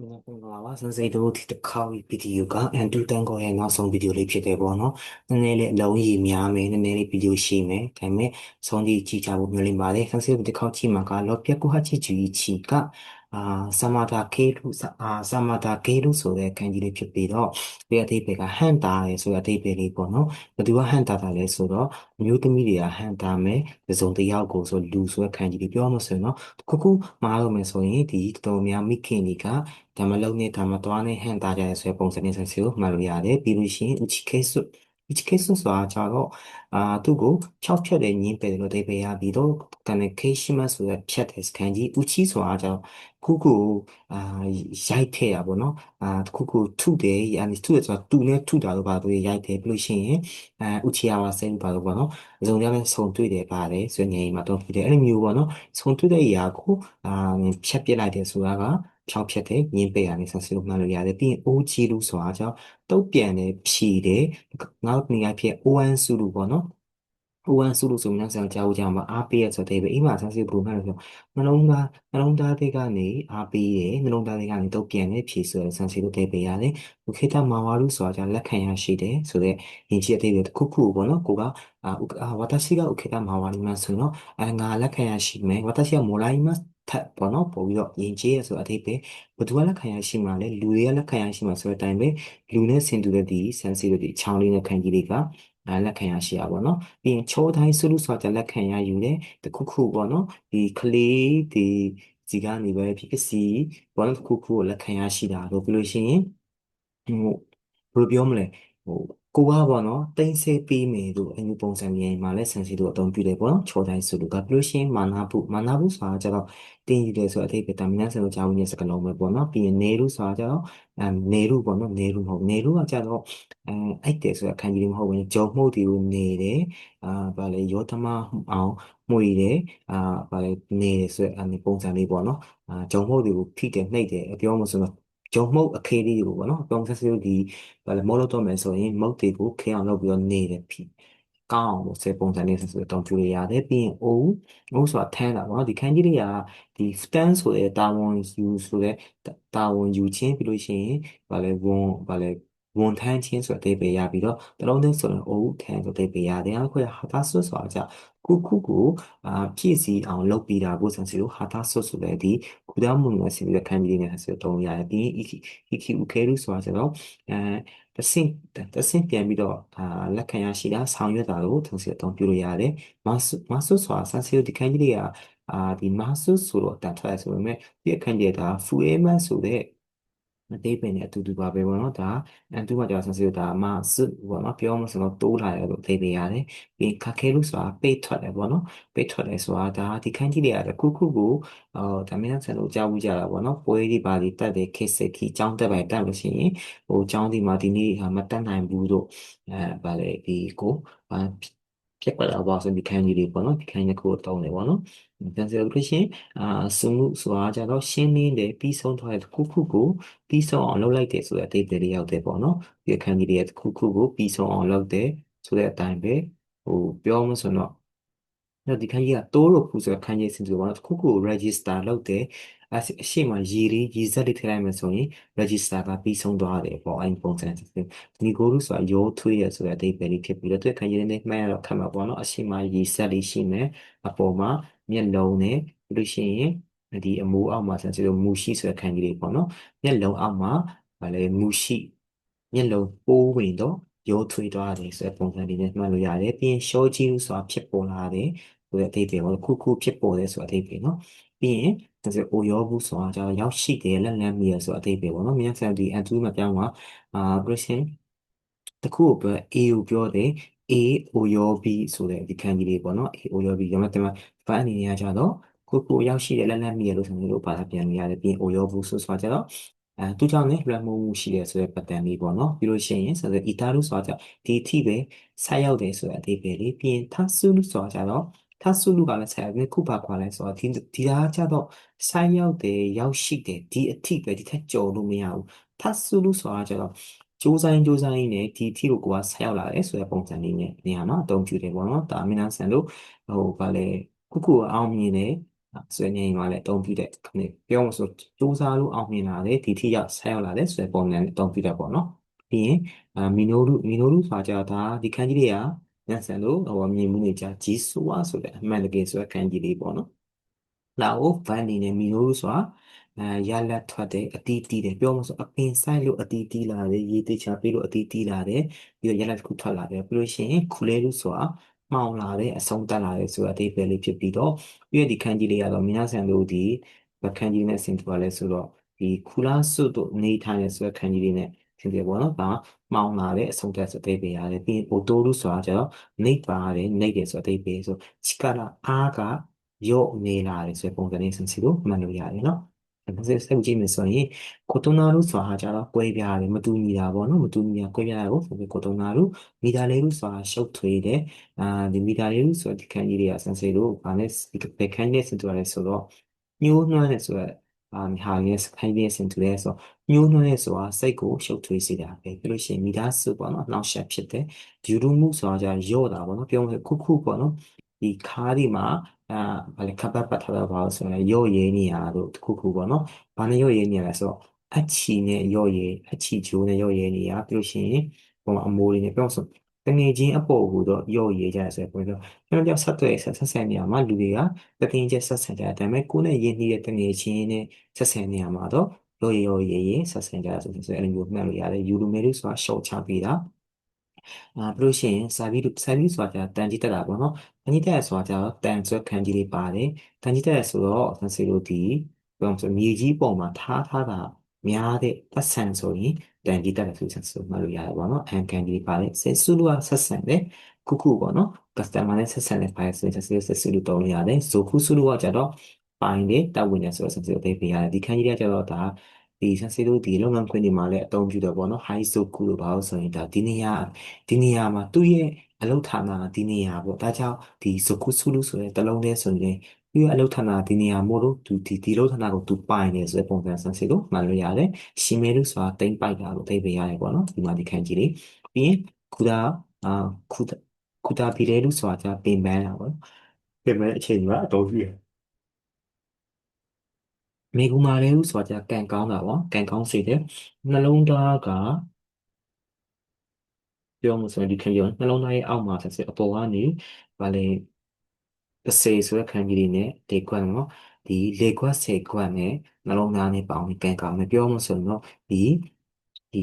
မင်္ဂလာပါစံစိတ်တို့ဒီတစ်ခေါက်ဗီဒီယိုကအန်တူတန်ကိုရဲ့နောက်ဆုံးဗီဒီယိုလေးဖြစ်တယ်ပေါ့နော်နည်းနည်းလေးအလုံးကြီးများမယ်နည်းနည်းလေးဗီဒီယိုရှိမယ်ဒါပေမဲ့ဆုံးဒီကြည့်ကြဖို့မျှော်လင့်ပါတယ်စံစိတ်တို့ဒီတစ်ခေါက်ကြည့်မှာကလောပြကူဟာချီချီချီက အာစမာတာကေလူအာစမာတာကေလူဆိုတဲ့ခံကြီးလေးဖြစ်ပြီးတော့ဒီအသေးပေကဟန်တာရယ်ဆိုတဲ့အသေးပေလေးပေါ့နော်ဘယ်သူကဟန်တာတာလဲဆိုတော့မျိုးသမီးတွေကဟန်တာမယ်ပစုံတစ်ယောက်ကိုဆိုလူဆိုတဲ့ခံကြီးလေးပြောမှဆိုရင်နော်ခုခုမှားလို့မယ်ဆိုရင်ဒီတော်တော်များမိခင်တွေကဒါမလုံးနဲ့ဒါမသွားနဲ့ဟန်တာကြရဲဆိုတဲ့ပုံစံနဲ့ဆက်စီကိုမှတ်လို့ရတယ်ပြီးလို့ရှိရင် uchi case uchi case ဆိုတာကြတော့အာသူ့ကို6ဖြတ်တဲ့ညင်းပယ်လို့အဓိပ္ပာယ်ရပြီးတော့ကနေခေရှိမဆိုတဲ့ဖြတ်တဲ့စကန်ကြီး uchi ဆိုတာကြတော့ခုခုအာရိုက်ခဲ့ရပါတော့အာခုခုထုတယ်အာထုတယ်ဆိုတာတူနဲ့ထုတာလို့ပါသူရိုက်တယ်ပြီးလို့ရှိရင်အဲ uchi ရပါစိတ်ပါလို့ပေါ့နော်အစုံရမဲ့ဆုံတွေ့တယ်ပါတယ်ဆိုရင်ငယ်မှာတော့ဖြစ်တယ်အဲ့လိုမျိုးပေါ့နော်ဆုံတွေ့တဲ့ຢာကိုအာဖြတ်ပြစ်လိုက်တယ်ဆိုတာက ဖြောက်ဖြတ်တဲ့ညင်းပယ်ရနေဆက်စလို့မှတ်လို့ရတယ်ပြီးရင် OG လို့ဆိုတာကြောင့်တုတ်ပြန်တယ်ဖြီတယ်ငါတို့နေရာဖြစ် ON စုလို့ပေါ့နော် ON စုလို့ဆိုရင်ဆက်ကြောက်ကြမှာအားပေးရဆိုတဲ့ပဲအိမ်မှာဆက်စီဘယ်လိုမှလဲဆိုနှလုံးသားနှလုံးသားတွေကနေအားပေးတယ်နှလုံးသားတွေကနေတုတ်ပြန်တယ်ဖြီဆိုတဲ့ဆန်စီလို့တဲ့ပေးရတယ်ဘုခေတ္တမာဝါရုဆိုတာကြောင့်လက်ခံရရှိတယ်ဆိုတဲ့ယဉ်ကျေးအသေးပဲတစ်ခုခုပေါ့နော်ကိုကအာဝါတရှိကဥခေတ္တမာဝါရိမဆိုတော့အငါလက်ခံရရှိမယ်ဝါ တရှိကမောလာရိမထပ်ပေါ့နော်ပို့ပြီးတော့ယဉ်ကျေးရဆိုအသေးပဲဘသူကလက်ခံရရှိမှာလဲလူတွေကလက်ခံရရှိမှာဆိုတဲ့အတိုင်းပဲလူနဲ့ဆင်တူတဲ့ဒီဆန်စီတို့ဒီချောင်းလေးနဲ့ခံကြီးတွေကလက်ခံရရှိရပါတော့ပြီးရင်ချိုးတိုင်းဆူလူဆိုတာလက်ခံရယူတယ်တခုခုပေါ့နော်ဒီကလေးဒီစီကနေပဲဖြစ်ဖြစ်စီဘောလုံးတခုခုကိုလက်ခံရရှိတာလို့ပြောလို့ရှိရင်ဟိုဘယ်လိုပြောမလဲဟို ကိုကပေါ့နော်တိမ့်ဆေးပေးမယ်လို့အမျိုးပုံစံမျိုးမှာလဲဆန်စီတို့အသုံးပြုတယ်ပေါ့နော်ချောတိုင်းဆိုလို့ကပြလို့ရှိရင်မာနာဘူးမာနာဘူးဆိုတာကျတော့တင်းယူတယ်ဆိုအတိတ်ကတမန်ဆန်လို့ကြားဝင်တဲ့စကားလုံးပဲပေါ့နော်ပြီးရင်နေလို့ဆိုတာကျတော့အဲနေလို့ပေါ့နော်နေလို့မဟုတ်နေလို့ကကျတော့အဲအိုက်တယ်ဆိုတာခံကြီးမဟုတ်ဘူးဂျုံမှုတ်တီကိုနေတယ်အာဗာလေယောသမအောင်မှုရတယ်အာဗာလေနေတယ်ဆိုတဲ့ပုံစံလေးပေါ့နော်အာဂျုံမှုတ်တီကိုဖိတယ်နှိပ်တယ်ပြောမှဆိုတော့ ဂျုံမှုတ်အခေလေးတွေကိုပေါ့နော်ပုံစံစီဒီဘာလဲမောလို့တော့မယ်ဆိုရင်မုတ်တွေကိုခေအောင်လုပ်ပြီးတော့နေတယ်ဖြစ်ကောင်းအောင်စေပုံစံလေးဆိုတော့တောင်းပြရရတယ်ပြီးရင် O O ဆိုတာထမ်းတာပေါ့နော်ဒီခန်းကြီးတွေကဒီ stand ဆိုတဲ့တာဝန်ယူဆိုတဲ့တာဝန်ယူခြင်းပြီးလို့ရှိရင်ဘာလဲဝန်ဘာလဲ ဝန်ထမ်းခြင်းဆိုတဲ့အဓိပ္ပာယ်ရပြီးတော့တလုံးသေးဆိုရင် O ထမ်းဆိုတဲ့အဓိပ္ပာယ်ရတယ်အခုကဟာတာဆွဆိုတာကြခုခုကိုအာပြည့်စည်အောင်လုပ်ပြီးတာကိုစံစီလို့ဟာတာဆွဆိုတဲ့ဒီကုသမှုနဲ့ဆင်ပြီးခန်းကြီးတွေနဲ့ဆိုတော့တုံးရတယ်ပြီး EQ UK လို့ဆိုတာကျတော့အဲတဆင့်တဆင့်ပြန်ပြီးတော့အာလက်ခံရရှိတာဆောင်ရွက်တာကိုသုံးစီအသုံးပြုလို့ရတယ်မဆုမဆုဆိုတာဆန်စီဒီခန်းကြီးတွေကအာဒီမဆုဆိုတော့တန်ထွက်ဆိုပေမဲ့ဒီအခန်းကြီးကဖူအေမန်ဆိုတဲ့ အသေးပင်နဲ့အတူတူပါပဲပေါ့နော်ဒါအတူမှကြာဆန်စီဒါမဆုပေါ့နော်ပြောမှဆိုတော့တိုးလာတယ်လို့အသေးပေးရတယ်ပြီးခခဲလို့ဆိုတာပိတ်ထွက်တယ်ပေါ့နော်ပိတ်ထွက်တယ်ဆိုတာဒါဒီခန်းကြီးတွေကခုခုကိုအော်ဒါမင်းဆန်လို့ကြားဘူးကြတာပေါ့နော်ပွဲဒီပါဒီတက်တယ်ခေစခီចောင်းတက်ပဲတက်လို့ရှိရင်ဟိုចောင်းဒီမှာဒီနေ့မတက်နိုင်ဘူးတို့အဲဗာလေဒီကို ပြက်ကွက်လာပါဆိုဒီခန်းကြီးတွေပေါ့နော်ဒီခန်းကြီးကိုတောင်းတယ်ပေါ့နော်ပြန်စရလို့ရှိရင်အာစုမှုဆိုတာကြတော့ရှင်းလင်းတယ်ပြီးဆုံးသွားတဲ့တစ်ခုခုကိုပြီးဆုံးအောင်လုပ်လိုက်တယ်ဆိုတဲ့အသေးသေးလေးရောက်တယ်ပေါ့နော်ဒီအခန်းကြီးတွေတစ်ခုခုကိုပြီးဆုံးအောင်လုပ်တယ်ဆိုတဲ့အတိုင်းပဲဟိုပြောမှဆိုတော့တော့ဒီခန်းကြီးကတိုးလို့ခုဆိုတဲ့ခန်းကြီးစင်ဆိုတော့တစ်ခုခုကို register လုပ်တယ် အရှိမရည်ရည်ရည်စက်တွေထည့်လိုက်မယ်ဆိုရင် register ကပြီးဆုံးသွားတယ်ပေါ့အဲ့ပုံစံဒီကိုလို့ဆိုတာရိုးထွေးရဆိုတဲ့အဓိပ္ပာယ်လေးဖြစ်ပြီးတော့သူခန်းကြီးနဲ့မှတ်ရတော့ခက်မှာပေါ့နော်အရှိမရည်စက်လေးရှိမယ်အပေါ်မှာမျက်လုံးနဲ့ပြီးလို့ရှိရင်ဒီအမိုးအောက်မှာဆိုတော့မူရှိဆိုတဲ့ခန်းကြီးလေးပေါ့နော်မျက်လုံးအောက်မှာဗာလေမူရှိမျက်လုံးပိုးဝင်တော့ရိုးထွေးသွားတယ်ဆိုတဲ့ပုံစံလေးနဲ့မှတ်လို့ရတယ်ပြီးရင် show ကြီးဆိုတာဖြစ်ပေါ်လာတယ်ဆိုတဲ့အဓိပ္ပာယ်ပေါ့ခုခုဖြစ်ပေါ်တယ်ဆိုတဲ့အဓိပ္ပာယ်နော်ပြီးရင် ဒါဆိုအိုရောဘူးဆိုတာကျတော့ရောက်ရှိတယ်လက်လန်းမီရဆိုအသေးပဲပေါ့နော်မြန်ဆန်ဒီအန်တူမပြောင်းမှာအာ question တခုကိုပြော A ကိုပြောတယ် A အိုရော B ဆိုတဲ့ဒီခန်းကြီးလေးပေါ့နော် A အိုရော B ရောမတင်မှာဘာအနေနဲ့ကြတော့ကိုကိုရောက်ရှိတဲ့လက်လန်းမီရလို့ဆိုလို့ဘာသာပြန်လို့ရတယ်ပြီးရင်အိုရောဘူးဆိုဆိုတာကျတော့အဲသူကြောင့်လည်းလွှမ်းမိုးမှုရှိတယ်ဆိုတဲ့ပတ်တန်လေးပေါ့နော်ပြီးလို့ရှိရင်ဆိုတော့ ita လို့ဆိုတာကျဒီအထိပဲဆက်ရောက်တယ်ဆိုတဲ့အသေးပဲလေးပြီးရင် tasu လို့ဆိုတာကျတော့ 他输入ကလည်းဆက်ရတယ်ခုပါခွာလဲဆိုတော့ဒီဒီဟာကျတော့ဆိုင်းရောက်တယ်ရောက်ရှိတယ်ဒီအထိပဲဒီထက်ကျော်လို့မရဘူး他输入ဆိုတာကျတော့စူးစမ်းစူးစမ်းရင်းနဲ့ဒီအထိကိုကိုကဆက်ရောက်လာတယ်ဆိုတဲ့ပုံစံလေးနဲ့နေရာမှာအသုံးပြုတယ်ပေါ့နော်ဒါအမင်းဆန်လို့ဟိုဗာလဲခုခုအောင်မြင်တယ် ဆွေးနွေးမှာလည်းအသုံးပြုတဲ့ခဏပြောမှဆိုစူးစမ်းလို့အောင်မြင်လာတယ်ဒီထိရောက်ဆက်ရောက်လာတယ်ဆိုတဲ့ပုံစံနဲ့အသုံးပြုတတ်ပေါ့နော်ပြီးရင်အာမီနိုရုမီနိုရုဆိုတာကြာဒါဒီခန်းကြီးတွေက ညဆန်လို့ဟောမြင်မှုနေကြဂျီဆိုဝါဆိုတဲ့အမှန်တကယ်ဆိုတဲ့ခန်းကြီးလေးပေါ့နော်လာအိုဗန်နေနဲ့မီနိုရုဆိုတာအဲရလက်ထွက်တယ်အတီးတီးတယ်ပြောမှဆိုအပင်ဆိုင်လို့အတီးတီးလာတယ်ရေတေချာပြီးလို့အတီးတီးလာတယ်ပြီးတော့ရလက်တစ်ခုထွက်လာတယ်ပြီးလို့ရှိရင်ခူလဲလို့ဆိုတာမှောင်လာတယ်အဆုံးတက်လာတယ်ဆိုတဲ့အသေးပဲလေးဖြစ်ပြီးတော့ပြီးရဒီခန်းကြီးလေးကတော့မြနာဆန်တို့ဒီခန်းကြီးနဲ့ဆင်တူပါလဲဆိုတော့ဒီခူလာဆုတို့နေထိုင်ရဆိုတဲ့ခန်းကြီးလေးနဲ့ဆင်တယ်ပေါ့နော်ဒါ မှောင်လာတဲ့အဆုံးတက်ဆိုတဲ့အသေးပဲရတယ်ပြီးရင်အိုတိုလူဆိုတာကျတော့နေပါတယ်နေတယ်ဆိုတဲ့အသေးပဲဆိုချီကလာအားကရော့နေလာတယ်ဆိုတဲ့ပုံစံလေးဆင်စီလို့မှတ်လို့ရတယ်နော်ဒါဆိုဆက်ကြည့်မယ်ဆိုရင်ကိုတိုနာလူဆိုတာကျတော့ကွဲပြားတယ်မတူညီတာပေါ့နော်မတူညီတာကွဲပြားတာကိုဆိုပြီးကိုတိုနာလူမီတာလေးလူဆိုတာရှုပ်ထွေးတယ်အာဒီမီတာလေးလူဆိုဒီခန်းကြီးတွေကဆန်စေလို့ဗာနဲ့ဘယ်ခန်းနဲ့ဆင်တူရတယ်ဆိုတော့ညှိုးနှွမ်းတယ်ဆိုတော့ အာဟာရဲ့ခိုင်းတဲ့ဆင်တူတယ်ဆိုတော့ညှိုးနှွမ်းတယ်ဆိုတာစိတ်ကိုရှုပ်ထွေးစေတာပဲပြီးလို့ရှိရင်မီတာစုပေါ့နော်နှောက်ယှက်ဖြစ်တယ်ဒီလူမှုဆိုတာကျရော့တာပေါ့နော်ပြောမယ်ခုခုပေါ့နော်ဒီခါးဒီမှာအာဘာလဲခပ်ပတ်ပတ်ထားတာပါလို့ဆိုရင်ရော့ရဲနေရတို့တခုခုပေါ့နော်ဘာနဲ့ရော့ရဲနေရလဲဆိုတော့အချီနဲ့ရော့ရဲအချီချိုးနဲ့ရော့ရဲနေရပြီးလို့ရှိရင်ဟိုအမိုးလေးနဲ့ပြောဆို တငယ်ချင်းအပေါ်ကိုတော့ရော့ရဲကြရဆိုပြီးတော့ကျွန်တော်ကြောက်ဆက်တွေ့ဆက်ဆက်ဆံနေရမှာလူတွေကတကင်းချက်ဆက်ဆံကြတယ်ဒါပေမဲ့ကိုယ်နဲ့ရင်းနှီးတဲ့တငယ်ချင်းနဲ့ဆက်ဆံနေရမှာတော့ရော့ရဲရော့ရဲရဲဆက်ဆံကြရဆိုပြီးဆိုအဲ့လိုမျိုးမှတ်လို့ရတယ်ယူလိုမဲလေးဆိုတာ short ချပေးတာအာပြီးလို့ရှိရင်စာပြီးစာပြီးဆိုတာတန်ကြီးတက်တာပေါ့နော်တန်ကြီးတက်ဆိုတာကျတော့တန်ဆွဲခံကြီးလေးပါတယ်တန်ကြီးတက်ဆိုတော့ဆန်စီလိုဒီဘယ်လိုဆိုမြေကြီးပုံမှာထားထားတာများတဲ့ပတ်စံဆိုရင် တန်ကြီးတက်တယ်ဆိုဆန်ဆိုမှတ်လို့ရတယ်ပေါ့နော်အန်ကန်ကြီးပါတယ်ဆဲဆူလူကဆက်ဆံတယ်ခုခုပေါ့နော် customer နဲ့ဆက်ဆံတဲ့ file ဆိုရင်ဆက်ဆက်ဆူလူတုံးလို့ရတယ်ဇိုခုဆူလူကကျတော့ပိုင်တယ်တပ်ဝင်တယ်ဆိုတော့ဆန်စီလိုသိပေးရတယ်ဒီခန်းကြီးကကျတော့ဒါဒီဆန်စီတို့ဒီလုပ်ငန်းခွင်တွေမှာလည်းအသုံးပြုတယ်ပေါ့နော် high soku လို့ပါလို့ဆိုရင်ဒါဒီနေရာဒီနေရာမှာသူ့ရဲ့အလုပ်ဌာနဒီနေရာပေါ့ဒါကြောင့်ဒီ soku sulu ဆိုတဲ့တလုံးလေးဆိုရင် သူ့ရဲ့အလုပ်ဌာနဒီနေရာမို့လို့သူဒီဒီလုပ်ဌာနကိုသူပိုင်နေဆိုတဲ့ပုံစံဆန်စီလို့မှတ်လို့ရတယ်ရှီမဲလို့ဆိုတာတိမ့်ပိုက်တာလို့သိပေးရတယ်ပေါ့နော်ဒီမှာဒီခန်းကြီးလေးပြီးရင်ခုဒါအာခုဒါခုဒါပြည်လေလို့ဆိုတာပင်ပန်းတာပေါ့ပင်ပန်းအချိန်ကအတော်ကြီးမေကူမာလေးလို့ဆိုတာကံကောင်းတာပေါ့ကံကောင်းစေတယ်နှလုံးသားကပြောမှဆိုရင်ဒီခရီးနှလုံးသားရဲ့အောက်မှာဆက်ဆက်အပေါ်ကနေဗာလေ တစ်စေဆိုတဲ့ခန်းကြီးတွေနဲ့ဒီကွက်နော်ဒီလေကွက်ဆယ်ကွက်နဲ့နှလုံးသားနဲ့ပေါင်းပြီးကံကောင်းတယ်ပြောမှဆိုရင်တော့ဒီဒီ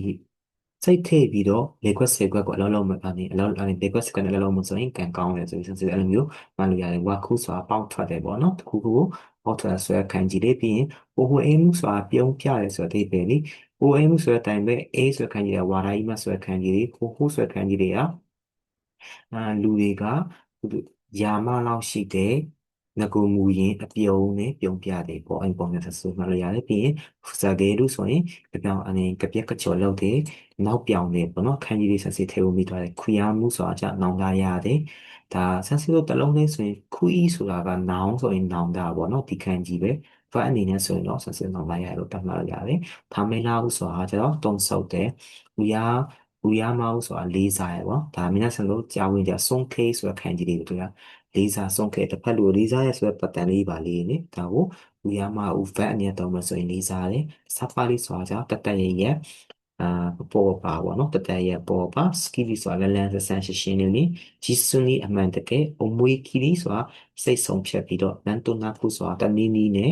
စိတ်ထည့်ပြီးတော့လေကွက်ဆယ်ကွက်ကိုအလုံးလုံးမပါနေအလုံးလုံးလေကွက်ဆယ်ကွက်နဲ့အလုံးလုံးမဆိုရင်ကံကောင်းတယ်ဆိုပြီးဆိုအဲ့လိုမျိုးမှတ်လို့ရတယ်ဝါခုဆိုတာပေါက်ထွက်တယ်ပေါ့နော်တခုခုကိုပေါက်ထွက်ဆွဲခန်းကြီးလေးပြီးရင်ဟိုဟိုအိမ်မှုဆိုတာပြုံးပြတယ်ဆိုတဲ့အဓိပ္ပာယ်လေးဟိုအိမ်မှုဆိုတဲ့အတိုင်းပဲအေးဆွဲခန်းကြီးကဝါရာကြီးမှဆွဲခန်းကြီးလေးဟိုဟိုဆွဲခန်းကြီးတွေကအာလူတွေက ယာမလောက်ရှိတဲ့ငကူမူရင်အပြုံးနဲ့ပြုံးပြတယ်ပေါ့အဲ့ပုံနဲ့ဆက်ဆိုမှလို့ရတယ်ပြီးရင်ဇာဂေရုဆိုရင်ကြပြောင်းအနေကြပြက်ကချော်လောက်တယ်နောက်ပြောင်းတယ်ပေါ့နော်ခန်းကြီးလေးဆက်စစ်ထဲကိုမိသွားတယ်ခွေအားမှုဆိုတာကြနောင်လာရတယ်ဒါဆက်စစ်လို့တလုံးလေးဆိုရင်ခွီးဆိုတာကနောင်ဆိုရင်နောင်တာပေါ့နော်ဒီခန်းကြီးပဲဘာအနေနဲ့ဆိုရင်တော့ဆက်စစ်နောင်လာရလို့တတ်မှတ်လို့ရတယ်ဖာမေလာဟုဆိုတာကျတော့တုံဆုပ်တယ်ဦးရ ဦးရမဟုတ်ဆိုတာလေးစားရပေါ့ဒါမင်းနဲ့ဆန်လို့ကြာဝင်ကြဆုံးခေးဆိုတဲ့ခန်းကြီးလေးကိုတွေ့ရလေးစားဆုံးခဲ့တစ်ဖက်လူလေးစားရဲဆိုတဲ့ပတ်တန်လေးပါလေးနေဒါကိုဦးရမဦးဖက်အနေနဲ့တောင်းမဆိုရင်လေးစားတယ်စပါလေးဆိုတာကြောင့်တတက်ရရဲ့အာပေါ်ပါဘောနော်တတက်ရပေါ်ပါစကီဗီဆိုတာလန်ဆန်ရှင်းရှင်းလေးနေဂျီဆွနီအမှန်တကယ်အမွေးခီလီဆိုတာစိတ်ဆုံးဖြတ်ပြီးတော့နန်တုနာခုဆိုတာတနည်းနည်းနဲ့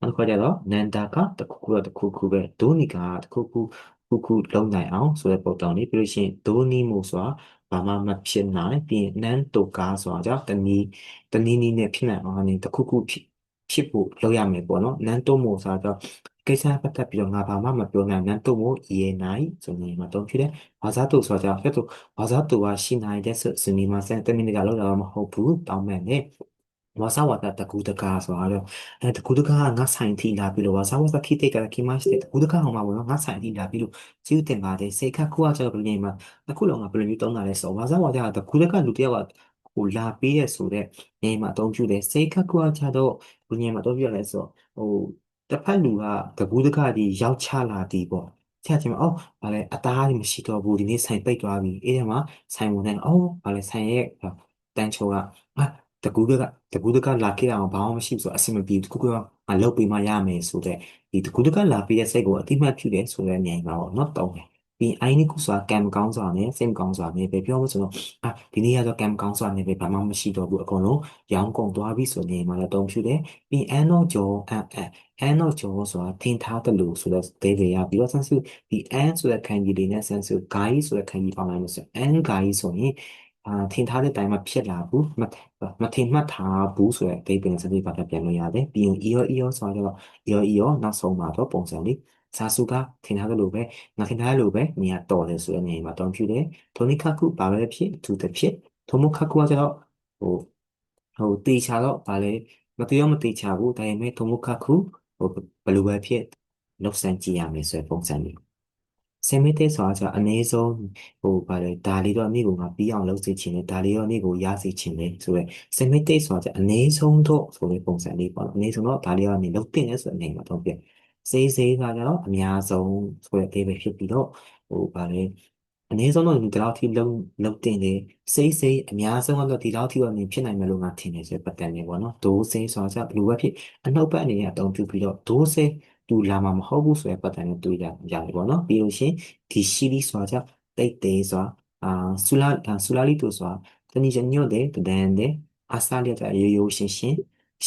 နောက်ခေါ်ကြတော့နန္တာကတခုခုတော့တခုခုပဲဒိုနီကတခုခု ခုခုလုံးနိုင်အောင်ဆိုတဲ့ပုံတောင်းလေးပြီးလို့ရှိရင်ဒိုနီမို့ဆိုတာဘာမှမဖြစ်နိုင်ပြီးရင်နန်တိုကာဆိုတာကြောင့်တနည်းတနည်းနည်းနဲ့ဖြစ်နိုင်အောင်အနေတခုခုဖြစ်ဖြစ်ဖို့လုပ်ရမယ်ပေါ့နော်နန်တိုမိုဆိုတာကြောင့်ကိစ္စပတ်သက်ပြီးတော့ငါဘာမှမပြောနိုင်နန်တိုမိုရေနိုင်ဆိုနေမှာတော့ဖြစ်တယ်ဘာသာတူဆိုတာကြောင့်ဖြစ်တော့ဘာသာတူကရှိနိုင်တဲ့စနေမှာစတဲ့မိနစ်ကလောက်တော့မဟုတ်ဘူးတောင်းမဲ့နဲ့ わざわざတကူတကားဆိုတော့အဲတကူတကားငါဆိုင်ထိလာပြီးလို့わざわざ来ていただきましてတကူတကားဟောမှာဘောနော်ငါဆိုင်ထိလာပြီးလို့ကျေးဇူးတင်ပါတယ်စိတ်ခက်ခုကကျတော့ဘယ်လိုညမှာအခုလုံးကဘယ်လိုမျိုးတောင်းတာလဲဆိုဝါဇဝါကြတကူတကားလူတယောက်ကဟိုလာပေးရဆိုတဲ့ညမှာအသုံးပြုတယ်စိတ်ခက်ခုကကျတော့ဘယ်လိုညမှာအသုံးပြုရလဲဆိုဟိုတစ်ဖက်လူကတကူတကားဒီရောက်ချလာတီးပေါ့ချာချင်မအော်ဗာလဲအသားကြီးမရှိတော့ဘူးဒီနေ့ဆိုင်ပိတ်သွားပြီအဲ့ဒီမှာဆိုင်ဝင်နေအော်ဗာလဲဆိုင်ရဲ့တန်ချိုက တကူးတကတကူးတကလာခဲ့အောင်ဘာမှမရှိဘူးဆိုအဆင်မပြေဘူးတကူးကငါလုပ်ပေးမှရမယ်ဆိုတဲ့ဒီတကူးတကလာပေးတဲ့စိတ်ကိုအတိမတ်ပြုတယ်ဆိုတဲ့နေရာမှာပေါ့နော်တုံးတယ်ပြီးအိုင်းနိကုဆိုတာကံမကောင်းစွာနဲ့စိတ်မကောင်းစွာနဲ့ပဲပြောလို့ဆိုတော့အာဒီနေ့ကတော့ကံမကောင်းစွာနဲ့ပဲဘာမှမရှိတော့ဘူးအကုန်လုံးရောင်းကုန်သွားပြီဆိုနေမှာလည်းတုံးဖြူတယ်ပြီးအန်တော့ကျော်အန်အန်အန်တော့ကျော်ဆိုတာထင်ထားတယ်လို့ဆိုတော့ဒေးတွေရပြီးတော့ဆန်းစုဒီအန်ဆိုတဲ့ခံကြီးလေးနဲ့ဆန်းစုဂိုင်းဆိုတဲ့ခံကြီးပေါင်းလိုက်လို့ဆိုအန်ဂိုင်းဆိုရင် အာထင်ထားတဲ့အတိုင်းမဖြစ်လာဘူးမမထင်မှတ်ထားဘူးဆိုတဲ့အဓိပ္ပာယ်စနစ်ပါပြန်လို့ရတယ်ပြီးရင် EO EO ဆိုတော့ EO EO နောက်ဆုံးမှာတော့ပုံစံလေးစာစုကထင်ထားသလိုပဲငါထင်ထားသလိုပဲနေရာတော်တယ်ဆိုတဲ့နေရာမှာတောင်းပြတယ်ထိုနိခကုဘာပဲဖြစ်သူတစ်ဖြစ်ထိုမခကုကကျတော့ဟိုဟိုတေချာတော့ဗာလဲမတေရောမတေချာဘူးဒါပေမဲ့ထိုမခကုဟိုဘယ်လိုပဲဖြစ်လောက်ဆန်ကြည့်ရမယ်ဆိုတဲ့ပုံစံလေး စင်မစ်တဲ့ဆိုတာကျအနည်းဆုံးဟိုဗာလဲဒါလေးတော့နေ့ကငါပြီးအောင်လုပ်စီချင်တယ်ဒါလေးတော့နေ့ကိုရစီချင်တယ်ဆိုတော့စင်မစ်တဲ့ဆိုတာကျအနည်းဆုံးတော့ဆိုတဲ့ပုံစံလေးပေါ့နော်အနည်းဆုံးတော့ဒါလေးကနေလုပ်တင်လဲဆိုတဲ့အနေမှာတော့ပြစေးစေးကကြတော့အများဆုံးဆိုတဲ့အသေးပဲဖြစ်ပြီးတော့ဟိုဗာလဲအနည်းဆုံးတော့ဒီလောက်ထိလုံးလုံးတင်တယ်စိတ်စိတ်အများဆုံးကတော့ဒီလောက်ထိတော့နေဖြစ်နိုင်မယ်လို့ငါထင်တယ်ဆိုပတ်တန်နေပေါ့နော်ဒိုးစိတ်ဆိုတာကျဘယ်လိုပဲဖြစ်အနှုတ်ပတ်အနေနဲ့အသုံးပြုပြီးတော့ဒိုးစိတ် တူလာမှာမဟုတ်ဘူးဆိုတဲ့ပတ်တန်နဲ့တွေ့ရရတယ်ပေါ့နော်ပြီးလို့ရှိရင်ဒီရှိလီဆိုတာကျတိတ်သေးဆိုတာအာဆူလာဆူလာလီတိုဆိုတာတနည်းညွတ်တဲ့တန်တဲ့အစားရတဲ့ရိုးရိုးရှင်းရှင်း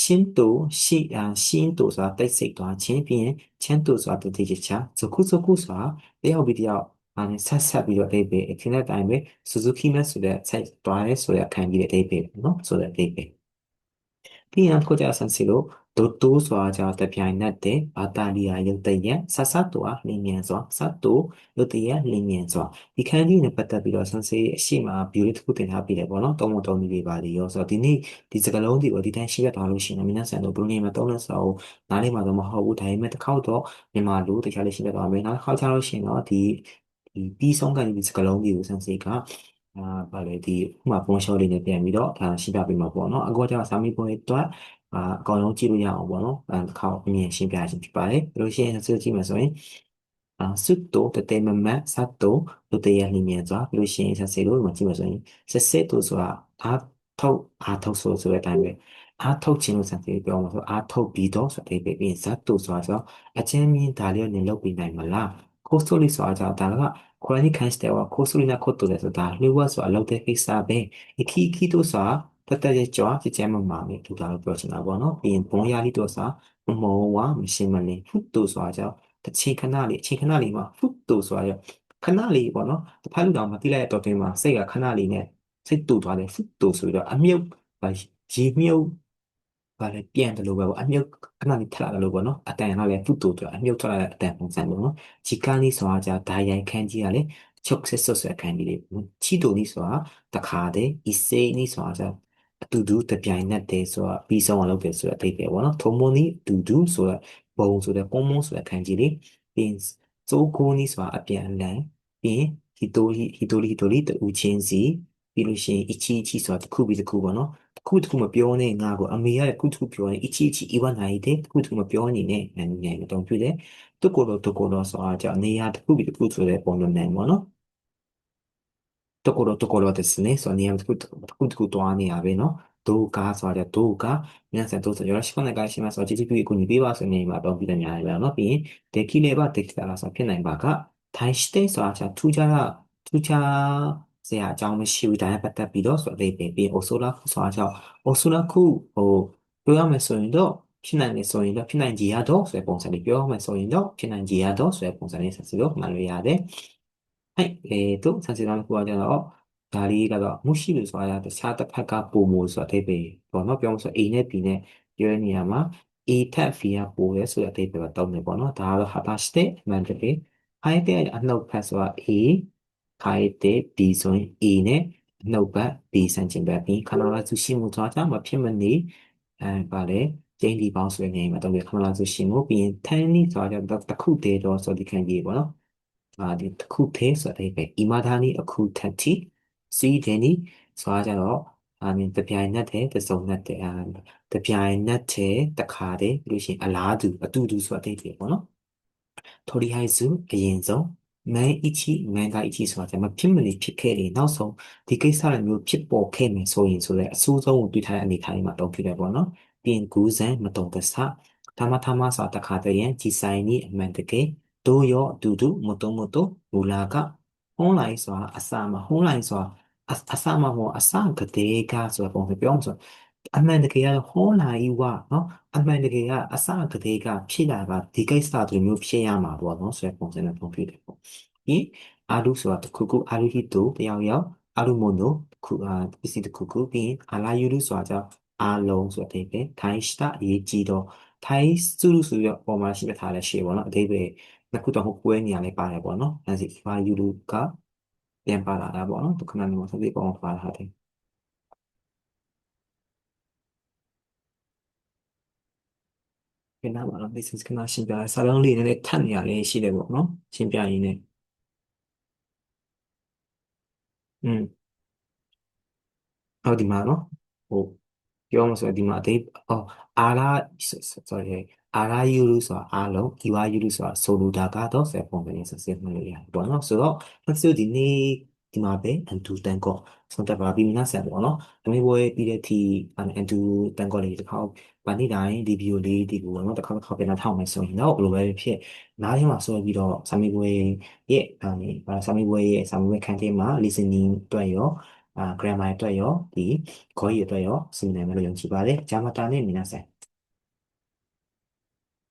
ရှင်းတူရှိအာရှင်းတူဆိုတာတိတ်ဆိတ်သွားခြင်းပြီးရင်ချမ်းတူဆိုတာတတိယချာဇခုဇခုဆိုတာတယောက်ပြီးတယောက်အဲဆက်ဆက်ပြီးတော့အသေးပဲအခင်းတဲ့အတိုင်းပဲ Suzuki နဲ့ဆိုတဲ့ဆက်သွားရဲဆိုတဲ့အခန်းကြီးတဲ့အသေးပဲเนาะဆိုတဲ့အသေးပဲပြီးရင်ကိုကြဆန်စီလို့ဒိုတိုးစွာကြောင့်တပြို င်နက်တဲ့ဘာတာလီယာရုပ်တရက်ဆဆတ်တော်လင်းမြန်စွာဆတ်တော်ရုပ်တရက်လင်းမြန်စွာဒီခန်းကြီးနဲ့ပတ်သက်ပြီးတော့ဆန်စီအရှိမ view လေးတစ်ခုတင်ထားပြီးတယ်ပေါ့နော်သုံးမသုံးမိပါလေရောဆိုတော့ဒီနေ့ဒီစကလုံးဒီကိုဒီတိုင်းရှိရသွားလို့ရှိရင်မင်းဆန်တို့ဘယ်လိုနေမှာသုံးလဲဆိုတော့နားလေးမှာတော့မဟုတ်ဘူးဒါပေမဲ့တစ်ခေါက်တော့မြန်မာလိုတခြားလေးရှိရသွားမယ်နောက်တစ်ခေါက်ကျလို့ရှိရင်တော့ဒီဒီပြီးဆုံးကန်ဒီစကလုံးကြီးကိုဆန်စီက အာဗာလေဒီဥမာပုံရှော့လေးနဲ့ပြန်ပြီးတော့ဒါရှိပြပေးမှာပေါ့နော်အခုကကျတော့စာမီပုံရဲ့အတွက်အာအကောင်လုံးကြည့်လို့ရအောင်ပေါ့နော်အဲတစ်ခါအမြင်ရှင်းပြခြင်းဖြစ်ပါတယ်ဘယ်လိုရှင်းဆက်ကြည့်မှာဆိုရင်အာစွတ်တိုတတဲမမတ်စတ်တိုလူတရလင်းမြန်စွာဘယ်လိုရှင်းဆက်စေလို့မှကြည့်မှာဆိုရင်ဆက်ဆက်တိုဆိုတာအားထုတ်အားထုတ်ဆိုဆိုတဲ့အတိုင်းပဲအားထုတ်ခြင်းလို့ဆက်ပြီးပြောမှာဆိုအားထုတ်ပြီးတော့ဆိုတဲ့ပြီးဇတ်တိုဆိုတာဆိုအချင်းမြင်ဒါလေးနဲ့လုပ်ပြီးနိုင်မလား costly ဆိုတာဒါက chronic cancer က costly နဲ့ခုတ်တူတယ်ဆိုတာလှုပ်ဝက်ဆိုတာလောက်တဲ့ကိစ္စပဲအခီခီတို့ဆိုတာတက်တက်ရဲ့ကြွားကြဲကြဲမမာနေထူတာလို့ပြောချင်တာပေါ့နော်ပြီးရင်ဘုံရလိတို့ဆိုတာမောဝါမရှိမနေဖုတ်တူဆိုတာကြောင့်တစ်ချိန်ခဏလေးအချိန်ခဏလေးမှာဖုတ်တူဆိုတာကြောင့်ခဏလေးပေါ့နော်တစ်ဖက်လူတော်မှာတိလိုက်တော့တင်းမှာစိတ်ကခဏလေးနဲ့စိတ်တူသွားတယ်ဖုတ်တူဆိုပြီးတော့အမြုပ်ရေမြုပ် ဗာလေပြန်တယ်လို့ပဲပေါ့အမြုပ်ခဏလေးထလာတယ်လို့ပေါ့နော်အတန်ကလည်းဖုတ်တူဆိုအမြုပ်ထွက်လာတဲ့အတန်ပုံစံပေါ့နော်ဂျီကာလီဆိုတာကြောင့်ဒါရိုင်ခန်းကြီးကလည်းချုပ်ဆက်ဆွဆွခံကြီးလေးချီတိုနီဆိုတာတခါတည်းဤစေးနီဆိုတာကြောင့်အတူတူတပြိုင်နက်တည်းဆိုတာပြီးဆုံးအောင်လုပ်တယ်ဆိုတဲ့အဓိပ္ပာယ်ပေါ့နော်ထုံမုန်နီအတူတူဆိုတဲ့ဘုံဆိုတဲ့ပုံမုံဆိုတဲ့ခန်းကြီးလေးပြီးစိုးကိုနီဆိုတာအပြန်အလှန်ပြီးဟီတိုဟီဟီတိုလီဟီတိုလီတူချင်းစီပြီးလို့ရှိရင်အချီအချီဆိုတာတစ်ခုပြီးတစ်ခုပေါ့နော်တစ် ခုတစ်ခုမပြောနဲ့ငါကိုအမေကတစ်ခုတစ်ခုပြောနေအချီအချီအဝနိုင်တဲ့တစ်ခုတစ်ခုမပြောနေနဲ့ငါငါမတုံပြတယ်တုကိုလိုတုကိုလိုဆိုတာကြောင့်နေရာတစ်ခုပြီးတစ်ခုဆိုတဲ့ပုံစံနဲ့ပေါ့နော်ところどころですね。そう、ニヤムトクトクトアニアベの動画、それ動画、皆さんどうぞよろしくお願いします。GDP 国ビバースに今、ロビデにあるのに、できればできたらさ、ペナイバが、対して、ဆိုတော့ထူးခြားတာထူးခြား ဆရာအကြောင်းမရှိဘူးဒါနဲ့ပတ်သက်ပြီးတော့ဆိုအလေးပေးပြီးအိုဆိုလာခုဆိုတာကြောင့်အိုဆိုလာခုဟိုပြောရမယ်ဆိုရင်တော့ဖြစ်နိုင်နေဆိုရင်တော့ဖြစ်နိုင်ကြရတော့ဆိုတဲ့ပုံစံလေးပြောရမယ်ဆိုရင်တော့ဖြစ်နိုင်ကြရတော့ဆိုတဲ့ပုံစံလေးဆက်စီတော့မှတ်လို့ရတယ်အဲ့လေတို့ဆက်စီတော့ခုကကြတော့ဒါလေးကတော့မှုရှိလို့ဆိုတာတခြားတစ်ဖက်ကပုံမှုဆိုတဲ့အသေးပဲပေါ့နော်ပြောမှဆို A နဲ့ B နဲ့ပြောတဲ့နေရာမှာ A ထက် V ကပိုတယ်ဆိုတဲ့အသေးပဲတော့တောင်းနေပေါ့နော်ဒါကတော့ Haberstick mandate အဲ့တဲ့အနောက်ဖက်ဆိုတာ A ခိုင်းတဲ့ B ဆိုရင် A နဲ့အနှုတ်ဘက် B ဆန့်ကျင်ဘက်ပြီးခဏလာစုရှိမှုသွားကြမှာဖြစ်မနေအဲပါလေကျင်းဒီပေါင်းဆိုတဲ့နေရာမှာတော့ခဏလာစုရှိမှုပြီးရင်10နီးသွားကြတစ်ခုတည်းတော့ဆိုဒီခံကြီးပေါ့နော်အာဒီတစ်ခုတည်းဆိုတဲ့အဓိပ္ပာယ်အီမာဒါနီအခုထက်တီစီဒန်နီဆိုတာကြတော့အာမင်တပြိုင်နက်တဲ့တစုံနက်တဲ့အာတပြိုင်နက်တဲ့တခါတည်းပြီးလို့ရှိရင်အလားတူအတူတူဆိုတဲ့အဓိပ္ပာယ်ပေါ့နော်ထိုဒီဟိုင်စုအရင်ဆုံး မန်အီချီမန်ကအီချီဆိုတာကျမဖြစ်မနေဖြစ်ခဲ့တယ်နောက်ဆုံးဒီကိစ္စတွေမျိုးဖြစ်ပေါ်ခဲ့မယ်ဆိုရင်ဆိုလဲအဆိုးဆုံးကိုတွေ့ထားတဲ့အနေအထားတွေမှာတုံ့ဖြစ်တယ်ပေါ့နော်ပြင်ကူးစံမတုံတဆဓမ္မထမဆိုတာတခါတည်းရင်ကြည်ဆိုင်ဤအမှန်တကယ်တို့ရောအတူတူမတုံမတုံမူလာကဟွန်လိုင်းဆိုတာအစာမဟွန်လိုင်းဆိုတာအအစာမဟောအစာကတဲ့ကဆိုတာပုံစံပြောအောင်ဆို အမှန်တကယ်ကဟောလာဤဝနော်အမှန်တကယ်ကအစကတည်းကဖြစ်လာတာဒီကိစ္စတွေမျိုးဖြစ်ရမှာပေါ့နော်ဆိုတဲ့ပုံစံနဲ့ပုံဖြစ်တယ်ပေါ့ဒီအာလူဆိုတာတစ်ခုခုအာလူဟီတိုတယောက်ယောက်အာလူမိုနိုတစ်ခုအာပစ္စည်းတစ်ခုခုပြီးရင်အာလာယူလူဆိုတာကြောင့်အာလုံးဆိုတဲ့အဓိပ္ပာယ်ထိုင်းစတာအရေးကြီးတော့ထိုင်းစုလူဆိုရပေါ်မှာရှိပြထားလဲရှိပေါ့နော်အဓိပ္ပာယ်နှစ်ခုတော့ဟိုပွဲနေရာလေးပါတယ်ပေါ့နော်အဲဒါစီအာယူလူကပြန်ပါလာတာပေါ့နော်ဒုက္ခနာမျိုးဆက်ပြီးပေါ်မှာပါလာတယ် ဏပါတော့ business ခဏရှင်းပြစာလုံးလေးနည်းနည်းထပ်နေရလေးရှိတယ်ပေါ့နော်ရှင်းပြရင်းနဲ့อืมဟုတ်ဒီမှာနော်ဟိုပြောမှဆိုရင်ဒီမှာအသေးအော်အာရာ sorry အာရာယူလူဆိုတာအားလုံးဒီဝါယူလူဆိုတာဆိုလိုတာကတော့ဆက်ပုံပဲဆက်ဆက်မှလို့ရတယ်ပေါ့နော်ဆိုတော့ဆက်စုဒီနေ့ ဒီမှာပဲအန်တူတန်ကောဆုံးတက်ပါပြီမနက်ဆက်ပေါ့နော်အမေဘွယ်ပြီးတဲ့ဒီအန်တူတန်ကောလေးတစ်ခါဗာနေ့တိုင်းဒီဗီဒီယိုလေးဒီကိုတော့တစ်ခါတစ်ခါပြန်ထောက်မယ်ဆိုရင်တော့ဘယ်လိုပဲဖြစ်နားထဲမှာဆွဲပြီးတော့စာမေးပွဲရဲ့အဲစာမေးပွဲရဲ့စာမေးပွဲခန်းထဲမှာ listening အတွက်ရောအာ grammar အတွက်ရောဒီခေါ်ရည်အတွက်ရောစီမံမယ်လို့ယုံကြည်ပါတယ်ဂျာမတာနဲ့မြင်နေဆိုင်